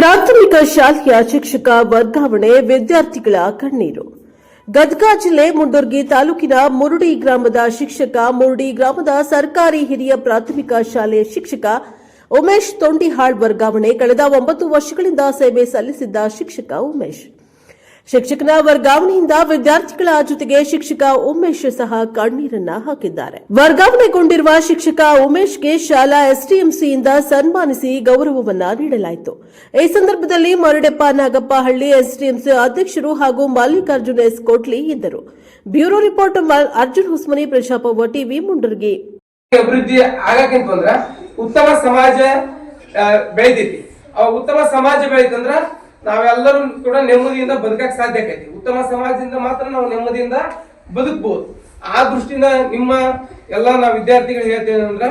ಪ್ರಾಥಮಿಕ ಶಾಲೆಯ ಶಿಕ್ಷಕ ವರ್ಗಾವಣೆ ವಿದ್ಯಾರ್ಥಿಗಳ ಕಣ್ಣೀರು. ಗದಗ ಜಿಲ್ಲೆ ಮುಂಡರ್ಗಿ ತಾಲೂಕಿನ ಮುರುಡಿ ಗ್ರಾಮದ ಶಿಕ್ಷಕ, ಮುರುಡಿ ಗ್ರಾಮದ ಸರ್ಕಾರಿ ಹಿರಿಯ ಪ್ರಾಥಮಿಕ ಶಾಲೆಯ ಶಿಕ್ಷಕ ಉಮೇಶ್ ತೊಂಡಿಹಾಳ್ ವರ್ಗಾವಣೆ ಕಳೆದ ಒಂಬತ್ತು ವರ್ಷಗಳಿಂದ ಸೇವೆ ಸಲ್ಲಿಸಿದ್ದ ಶಿಕ್ಷಕ ಉಮೇಶ್. ಶಿಕ್ಷಕನ ವರ್ಗಾವಣೆಯಿಂದ ವಿದ್ಯಾರ್ಥಿಗಳ ಜೊತೆಗೆ ಶಿಕ್ಷಕ ಉಮೇಶ್ ಸಹ ಕಣ್ಣೀರನ್ನ ಹಾಕಿದ್ದಾರೆ. ವರ್ಗಾವಣೆಗೊಂಡಿರುವ ಶಿಕ್ಷಕ ಉಮೇಶ್ಗೆ ಶಾಲಾ ಎಸ್ಡಿಎಂಸಿಯಿಂದ ಸನ್ಮಾನಿಸಿ ಗೌರವವನ್ನ ನೀಡಲಾಯಿತು. ಈ ಸಂದರ್ಭದಲ್ಲಿ ಮರಡೆಪ್ಪ ನಾಗಪ್ಪಹಳ್ಳಿ ಎಸ್ಡಿಎಂಸಿ ಅಧ್ಯಕ್ಷರು ಹಾಗೂ ಮಲ್ಲಿಕಾರ್ಜುನ ಎಸ್ ಕೋಟ್ಲಿ ಇದ್ದರು. ಬ್ಯೂರೋ ರಿಪೋರ್ಟ್ ಅರ್ಜುನ್ ಹುಸ್ಮನಿ ಪ್ರಜಾಪವ ಟಿವಿ ಮುಂಡರ್ಗಿ. ಅಭಿವೃದ್ಧಿ ಉತ್ತಮ ಸಮಾಜ ಬೆಳೆದಿತ್ತು ಉತ್ತಮ ಸಮಾಜ ನಾವೆಲ್ಲರೂ ಕೂಡ ನೆಮ್ಮದಿಯಿಂದ ಬದುಕಕ್ಕೆ ಸಾಧ್ಯ ಆಕೈತಿ. ಉತ್ತಮ ಸಮಾಜದಿಂದ ಮಾತ್ರ ನಾವು ನೆಮ್ಮದಿಯಿಂದ ಬದುಕಬಹುದು ಆ ದೃಷ್ಟಿಯಿಂದ ನಿಮ್ಮ ಎಲ್ಲ ನಾವು ವಿದ್ಯಾರ್ಥಿಗಳು ಹೇಳ್ತೇವೆ ಅಂದ್ರೆ,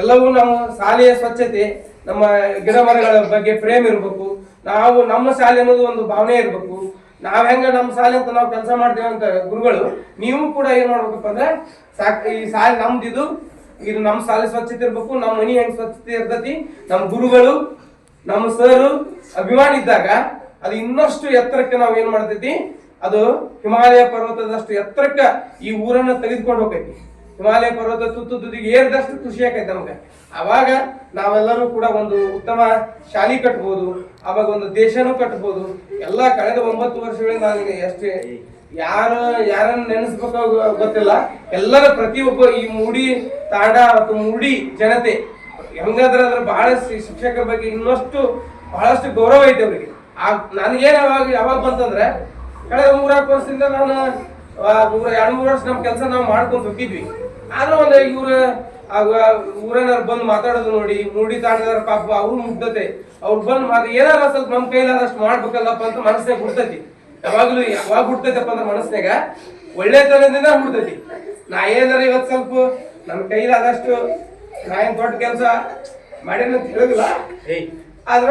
ಎಲ್ಲವೂ ನಾವು ಶಾಲೆಯ ಸ್ವಚ್ಛತೆ, ನಮ್ಮ ಗಿಡ ಮರಗಳ ಬಗ್ಗೆ ಪ್ರೇಮ್ ಇರಬೇಕು. ನಾವು ನಮ್ಮ ಶಾಲೆ ಅನ್ನೋದು ಒಂದು ಭಾವನೆ ಇರಬೇಕು. ನಾವ್ ಹೆಂಗ ನಮ್ಮ ಶಾಲೆ ಅಂತ ನಾವು ಕೆಲಸ ಮಾಡ್ತೇವೆ ಅಂತ ಗುರುಗಳು, ನೀವು ಕೂಡ ಏನ್ ಮಾಡ್ಬೇಕಪ್ಪ ಅಂದ್ರೆ ಈ ಶಾಲೆ ನಮ್ದು ಇದು ನಮ್ಮ ಶಾಲೆ ಸ್ವಚ್ಛತೆ ಇರ್ಬೇಕು, ನಮ್ಮ ಮನಿ ಹೆಂಗ್ ಸ್ವಚ್ಛತೆ ಇರ್ತೈತಿ, ನಮ್ಮ ಗುರುಗಳು ನಮ್ಮ ಸರ್ ಅಭಿಮಾನಿ ಇದ್ದಾಗ ಅದು ಇನ್ನಷ್ಟು ಎತ್ತರಕ್ಕೆ ನಾವು ಏನ್ ಮಾಡ್ತೈತಿ? ಅದು ಹಿಮಾಲಯ ಪರ್ವತದಷ್ಟು ಎತ್ತರಕ್ಕೆ ಈ ಊರನ್ನ ತೆಗೆದುಕೊಂಡು ಹೋಗೈತಿ ಹಿಮಾಲಯ ಪರ್ವತ ತುತ್ತು ತುದಿಗೆ ಏರಿದಷ್ಟು ಖುಷಿ ಆಕೈತಿ ನಮ್ಗೆ. ಅವಾಗ ನಾವೆಲ್ಲರೂ ಕೂಡ ಒಂದು ಉತ್ತಮ ಶಾಲಿ ಕಟ್ಬೋದು ಅವಾಗ ಒಂದು ದೇಶನೂ ಕಟ್ಬೋದು. ಎಲ್ಲ ಕಳೆದ ಒಂಬತ್ತು ವರ್ಷಗಳಿಂದ ನಾನು ಎಷ್ಟು ಯಾರ, ಯಾರನ್ನ ನೆನೆಸ್ಬೇಕು ಗೊತ್ತಿಲ್ಲ. ಎಲ್ಲರ ಪ್ರತಿಯೊಬ್ಬ ಈ ಮೂಡಿ, ತಾಂಡ ಮತ್ತು ಮೂಡಿ ಜನತೆ ಹೆಂಗಾದ್ರೆ ಅಂದ್ರೆ ಬಹಳ ಶಿಕ್ಷಕರ ಬಗ್ಗೆ ಇನ್ನಷ್ಟು ಬಹಳಷ್ಟು ಗೌರವ ಐತೆ ಅವರಿಗೆ. ಆ, ನನಗೇನು ಯಾವಾಗ ಯಾವಾಗ ಬಂತಂದ್ರೆ, ಕಳೆದ ಮೂರಾರು ವರ್ಷದಿಂದ ನಾನು ಮೂರ, ಎರಡು ಮೂರು ವರ್ಷ ನಮ್ಮ ಕೆಲಸ ನಾವು ಮಾಡ್ಕೊಂಡು ಹೋಗಿದ್ವಿ. ಆದ್ರೆ ಒಂದು ಇವ್ರ ಆಗ ಊರನ್ನಾರು ಬಂದು ಮಾತಾಡೋದು ನೋಡಿ, ಮೂಡಿ ತಾಂಡದಾರ ಪಾಪ ಅವ್ರ ಮುಗ್ಧತೆ. ಅವ್ರು ಬಂದು ಮಾತು, ಏನಾರ ಸ್ವಲ್ಪ ನಮ್ಮ ಕೈಲಾದಷ್ಟು ಮಾಡ್ಬೇಕಲ್ಲಪ್ಪ ಅಂತ ಮನಸ್ಸಿನಾಗ ಹುಡ್ತೈತಿ. ಯಾವಾಗ್ಲೂ, ಯಾವಾಗ ಹುಡ್ತೈತಪ್ಪ ಅಂದ್ರೆ ಮನಸ್ಸಿನಾಗ ಒಳ್ಳೆತನದಿಂದ ಹುಡ್ತೈತಿ. ನಾ ಏನಾರ ಇವತ್ತು ಸ್ವಲ್ಪ ನಮ್ಮ ಕೈಲಾದಷ್ಟು ನಾ ಏನ್ ದೊಡ್ಡ ಕೆಲಸ ಮಾಡೇನಂತ ಹೇಳಿಲ್ಲ ಆದ್ರೆ